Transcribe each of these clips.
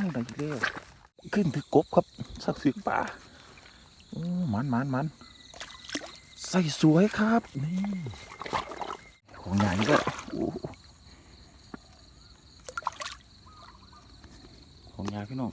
าวได้อีกแล้วขึ้นถือกบครับสักสียงป่าโอ้มันมันมันใส่สวยครับนี่ของใหญ่ก็ของใหญ่พี่น้อง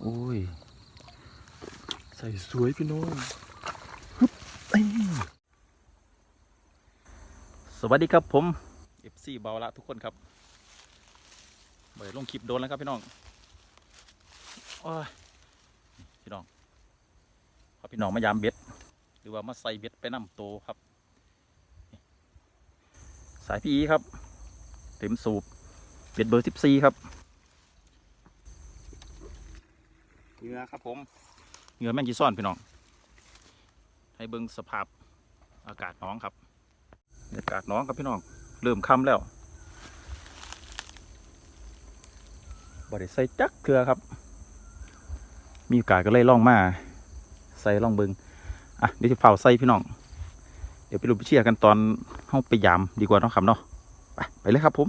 โอ้ย ใส่สวยพี่น้องฮึบเอ้ยสวัสดีครับผม FC เบาละทุกคนครับ เบิดลงคลิปโดนแล้วครับพี่น้องโอ้ยพี่น้องพาพี่น้องมายามเบ็ด หรือว่ามาใส่เบ็ดไปนำโตวครับ สายพีครับ เต็มสูบเบ็ดเบอร์สิบสี่ครับเหงื่อครับผมเหงื่อแมงจีซ่อนพี่น้อง ให้เบิ่งสภาพอากาศหน้องครับอากาศหน้องครับพี่น้อง เริ่มค่ำแล้ว บ่ได้ใส่จักเกลือครับ มีโอกาสก็เลยล่องมา ใส่ล่องเบิงอะเดี๋ยวจะเฝ้าใส่พี่น้อง เดี๋ยวไปรู้ไปเชียร์กันตอนเข้าไปยามดีกว่านาะครับเนาะไปไปเลยครับผม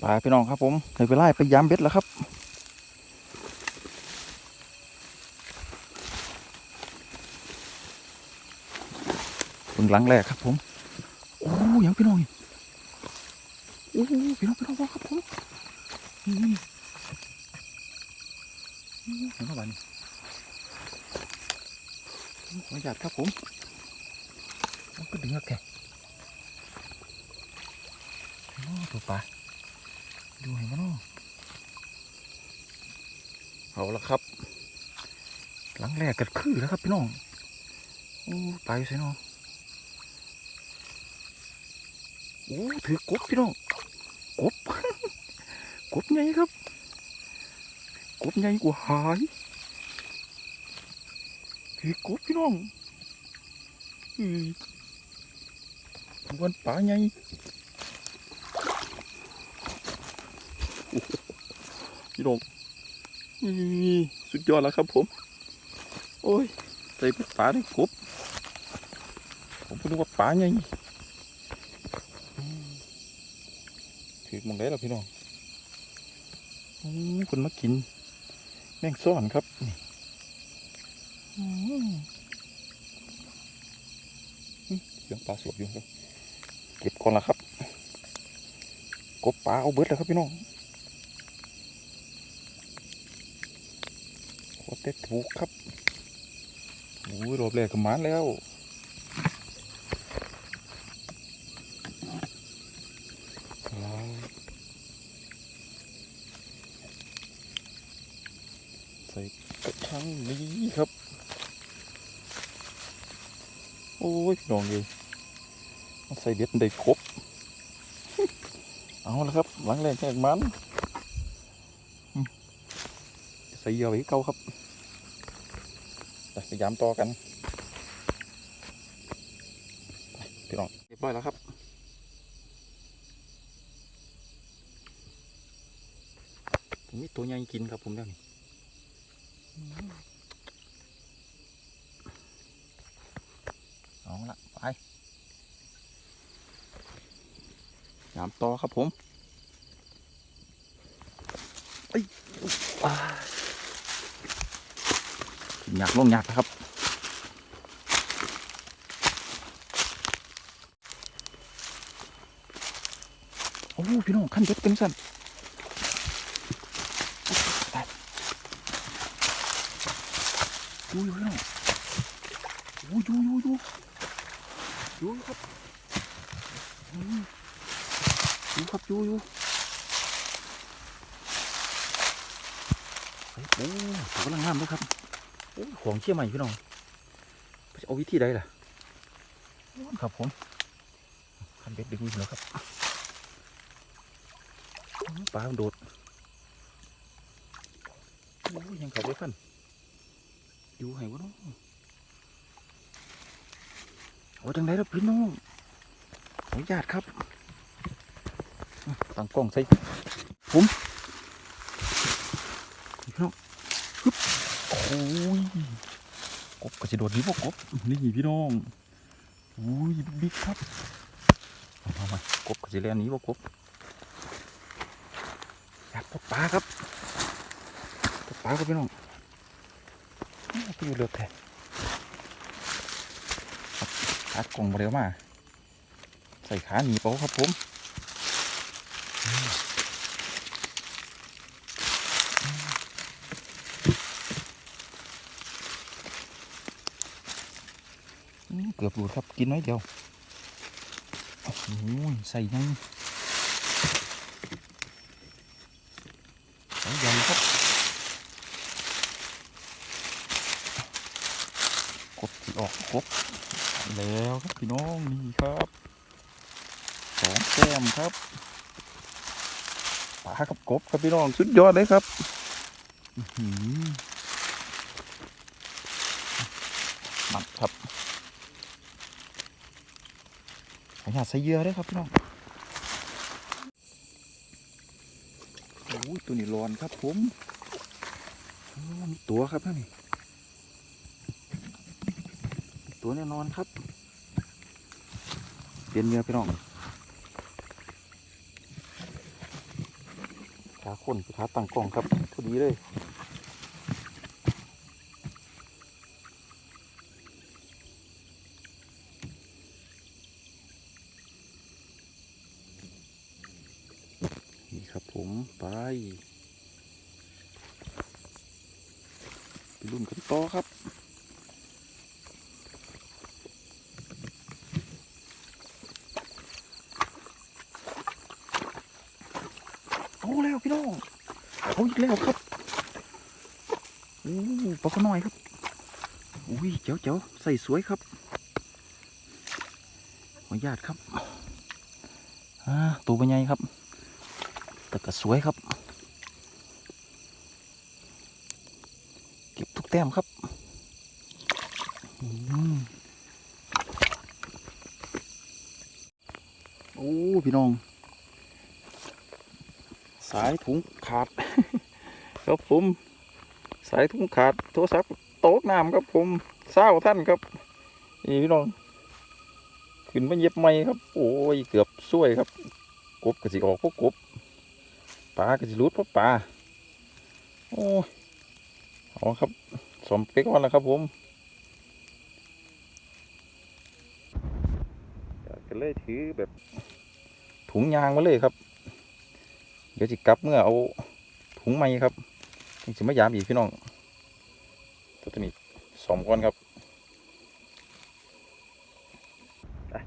ไปพี่น้องครับผมในเวไปไลาไปยามเบ็ดแล้วครับเบิ่งหลังแรกครับผม โอ้ยังพี่น้องนี่ โอ้พี่น้องพี่น้องครับผมนี่นี่นี่เห็นเข้าไปนี่ขอหยาดครับผมมันก็ดึงแล้วแกโอ้ตัวปลาดูเห็นมั้ยเนาะเอาละครับ หลังแรกกัดคือแล้วครับพี่น้องโอ้ปลาอยู่ไสเนาะโอ้ถือกบพี่น้อง กบ กบใหญ่ครับ กบใหญ่กว่าหายคือกบพี่น้องอือวันป่าไงโอ้โหพี่น้องนี่สุดยอดแล้วครับผม โอ้ยใส่เป็นป่าได้กบผมก็นึกว่าป่าไงอื ถือมองได้แล้วพี่น้องอคนมากิน แมงซ่อนครับนี่เสียงปลาสวบอยู่ครับ เก็บก่อนละครับ กบปลาเอาเบิดแล้วครับพี่น้องโคตรเต็ดถูกครับโอ้ยรอบแรกก็มานแล้วาวใส่กระชังนี้ครับ โอ้ยพี่ น้องเลยใส่เบ็ดได้ครบ เอาละครับ หลังแรกแขกมัน ใส่เยื่อไว้เก่าครับไปพยายามต่อกันไปพี่น้องเรียบร้อยแล้วครับผมมีตัวใหญ่กินครับผมแล้วนี่อืมเอาละไป ยามต่อครับผมเอ้ยอ่าขึ้นยากลงยากนะครับโอ้พี่น้องขั้นเด็ดเป็นสั่นไปดูอยู่พี่น้องโอ้ยดูอยู่อยู่อยู่ครับอืม อยู่ครับอยู่อยู่เฮ้ยโอ้ตัวกำลังงามเลยครับโอ้ของเชี่ยใหม่พี่น้องจะเอาวิธีใดล่ะโอ้ครับผมคันเบ็ดดึงอยู่แล้วครับปลามันโดดโอ้ยยังเขาไปฟันอยู่ไหนวะน้องโอ้จังไดแล้วพี่น้องอนุญาตครับ ตั้งกล้องใส่ผมพี่น้องฮึบโอ้ยกบก็จะโดดนี้พวกกบนี่พี่น้องโอ้ยบิ๊กครับเอามากบก็จะเล่นนี้พวกกบอยากพบปลาครับพบปลาครับพี่น้องอ้าวไปอยู่เรือแท้ครับขากล่องมาเร็วมา ใส่ขาหนีเปล่าครับผม เกือบหลุดครับกินน้อยเดียวโอ้โหใส่ยังใส่ใหญ่ครับกดที่ออกครบแล้วครับพี่น้องนี่ครับสองแก้มครับ ปลากับกบครับพี่น้องสุดยอดเลยครับอื้อหือมันครับขออนุญาตใส่เยื่อด้วยครับพี่น้องโอ้ยตัวนี้ร้อนครับผมโอ้มีตัวครับนั่นนี่ตัวแน่นอนครับเปลี่ยนเนื้อพี่น้อง ขาคนขาตั้งกล้องครับพอดีเลยนี่ครับผมไปไปรุ่นกันต่อครับ เอาแล้วพี่น้อง เอาอีกแล้วครับโอ้ปลาขน้อยครับอุ้ยเจ๋วเจ๋วใส่สวยครับขออนุญาตครับอ่าตัวเป็นไงครับแต่ก็สวยครับ เก็บทุกแต้มครับอโอ้พี่น้อง สายถุงขาด ครับผม สายถุงขาดโทรศัพท์โต๊ะน้ำครับผมเศร้าท่านครับนี่พี่น้องขึ้นมาเย็บไม่ครับ โอ้ยเกือบช่วยครับ กบก็สิออกพวกกบปลาก็สิรุดเพราะปลาโอ้ยเอาครับสมไปก่อนแล้วครับผมก็เลยถือแบบถุงยางมาเลยครับ เดี๋ยวจะกลับเมื่อเอาถุงไม้ครับถึงจะไม่ยามอีกพี่น้องตัวนี้สองก้อนครับ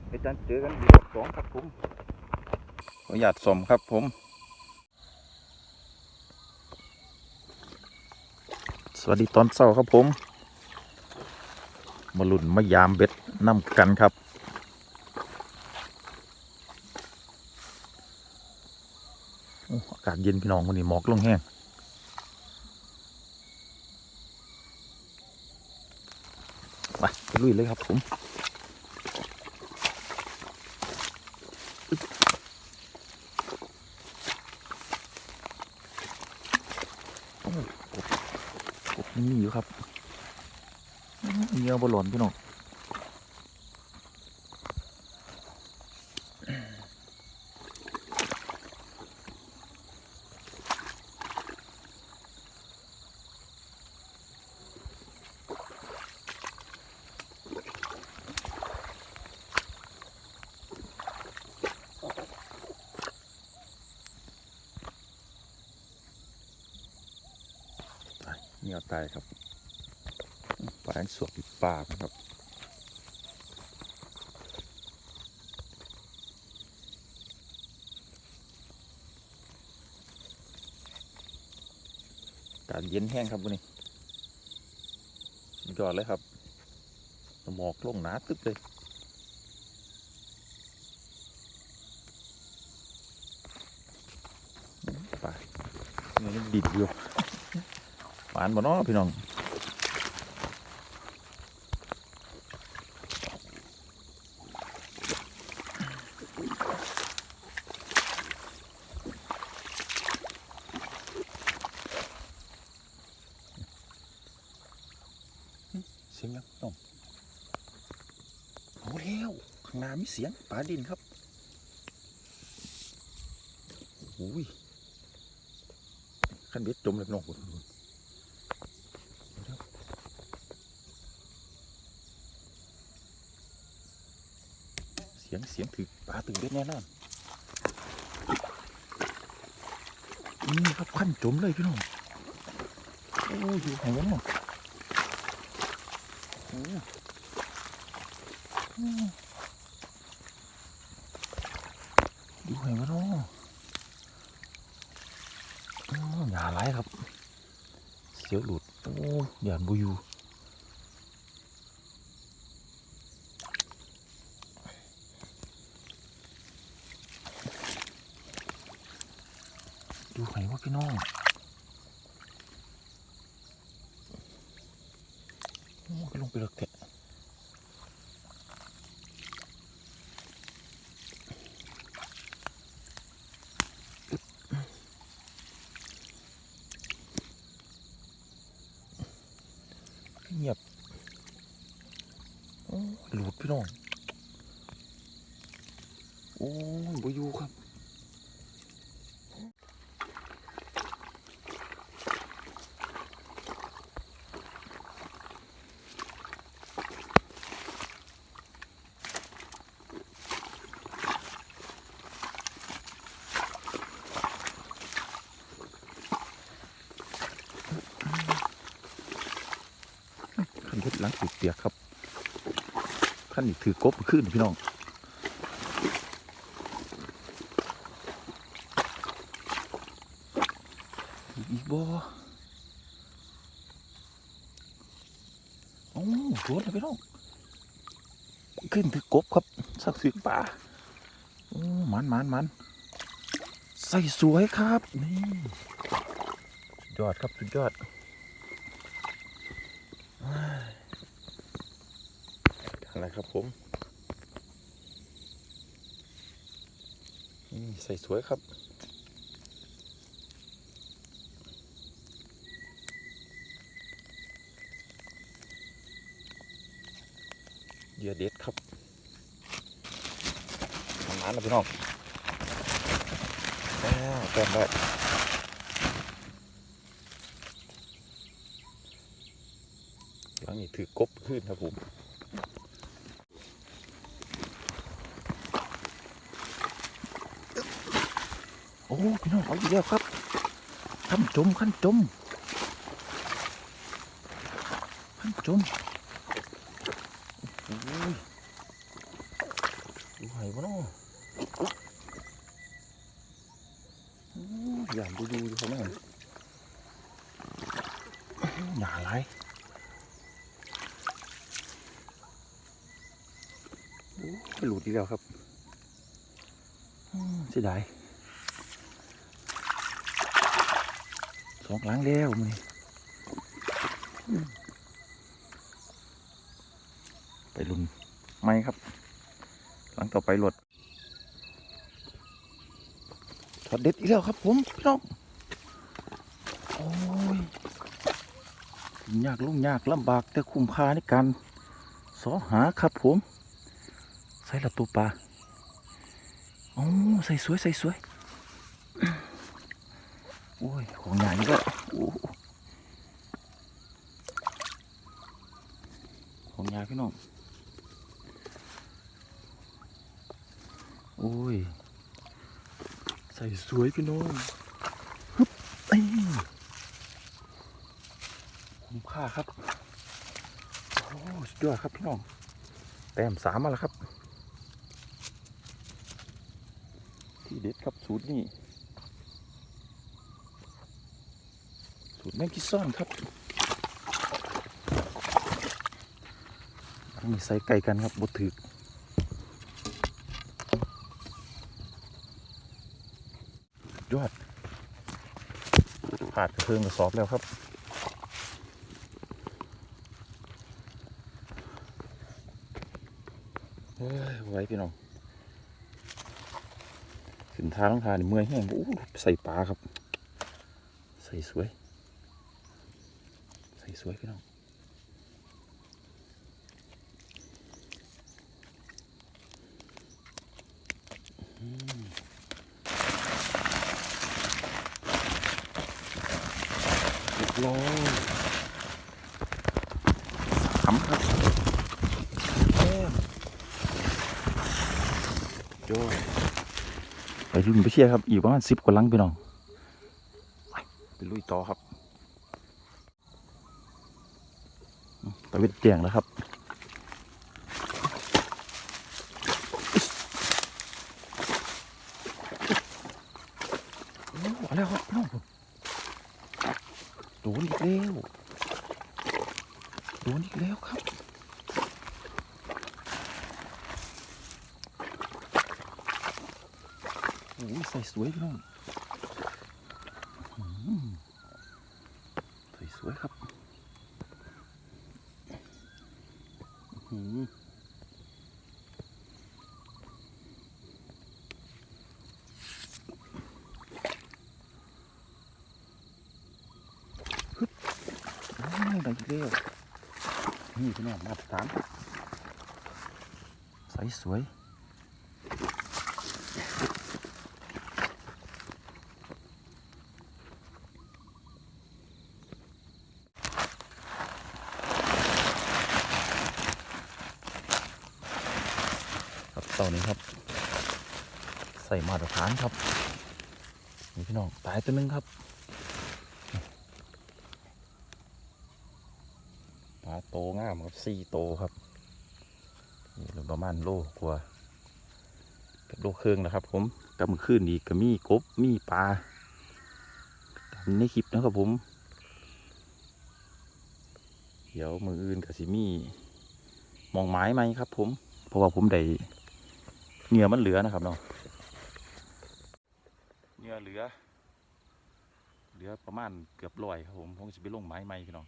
ไปจันเจอกันดีกว่าสองครับผมขออนุญาตสมครับผม สวัสดีตอนเช้าครับผม มาลุ่นมายามเบ็ดน้ำกันครับ โอ้อากา ศเย็นพี่น้องวันนี้หมอกลงแห้งไปลุยเลยครับผมกบกบยังมีอยู่ครับอื้อเงียวบอลลอนพี่น้อง เหนียวตายครับปลาสวกปลานะครับการเย็นแห้งครับวันนี้ยอดเลยครับหมอกลงหนาตึ๊บเลยไปมันยังดิบอยู่านบ่เนาะพี่น้องเสียงยังต้องเอาเล้วข้างหน้ามีเสียงป่าดินครับอุ้ยขั้นเบ็ดจมเลยน้อง ยงเสียงถือปลาตึงเบ็ดแน่นอนนี่ครับขั้นจมเลยพี่น้องโอ้ยอยู่หนวะเนาะโอ้อืมอยู่ไหนวะเนาะอ๋อย่าไหลายครับ เสียวหลุด โอ้ยานบุยู ดูไหนวะพี่น้องโอ้ก็ลงไปเลิกแทะเงียบโอ้หลุดพี่น้อง โอ้ยบุยูครับ ขั้นเพชรล้าง สียกครับขั้นอีกถือกบขึ้นพี่น้องอีกบ่โอ้โหเลยพี่น้องขึ้นถือกบครับสักเสียงป่าโอ้มันมันมันใส่สวยครับนี่ยอดครับสุดยอด อะครับผมใส่สวยครับเยื่อเด็ดครับทำน้ำนะพี่น้องแล้วแต้มได้หลังนี้ถือกบขึ้นครับผม อ้พี่น้องเอาอีกแล้วครับขั้นจมขั้นจมขั้นจมโอ้ยดูไหวะนาะโอ้ยอย่างดูดูอยู่เขาแม่งหนาไรโอ้ยหลุดอีกแล้วครับเสียดาย องหลังแล้วมันไปลุนไม่ครับ หลังต่อไปหลดถอดเด็ดอีกแล้วครับผมพี่น้องโอ้ยยากลุ่งยากลำบากแต่คุ้มค่าในการสอหาครับผม ใส่ละตัวปลาโอ้ใส่สวยใส่สวย โอ้ย ของใหญ่ก็ของใหญ่พี่น้อง โอ้ย ใส่สวยพี่น้องฮึบเอ้คุ้มค่าครับ โอ้สุดยอดครับพี่น้อง แต้มสามมาแล้วครับ ที่เด็ดครับสูตรนี่ ตรแมงกิซ่อนครับอันนี้ใส่ไก่กันครับบดถือกยอดขาดกระเทิงกระสอบแล้วครับ เฮ้ยไหว้พี่น้องขึ้นทางลงทางนี่เมื่อยแห้งโอ้ใส่ปลาครับ ใส่สวยใสวยพี่น้องร้อยสามครับโจ้ไปรุ่นไปเชียร์ครับ อีกประมาณสิบกว่าลังพี่น้อง ไปลุยต่อครับอืม ตะเวนแจงแล้วครับอ้เอาแล้วครับน้องโดนอีกแล้วโดนอีกแล้วครับโอ้ยใส่สวยพี่น้องอืมใส่สวยครับ อื้อหืออ้าวได้อีกแล้วนี่พี่น้องมาสามใสสวย เต่านี้ครับ ใส่มาตรฐานครับนี่พี่น้องตายตัวหนึงครับปลาโตงามครับสี่โตครับนี่ลือประมาณโลกว่ากับโลเครึ่งนะครับ ผมกับมือขึ้นอีกก็มีกบมีปลาในคลิปนะครับผม เดี๋ยวมืออื่นกับสิมีมองไม้ไหมครับ ผม เพราะว่าผมได้ เหงื่อมันเหลือนะครับเนาะเหงื่อเหลือ เหลือประมาณเกือบร้อยครับผมผมจะไปลงไม้ไหมพี่น้อง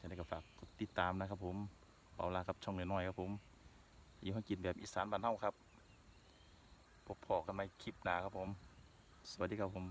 ยังไงก็ฝากกดติดตามนะครับ ผมเบาลาครับช่องน้อยๆครับผมยี่ห้กินแบบอีสานบ้านเฮาครับพบพอกันใหม่คลิปหน้าครับผม สวัสดีครับผม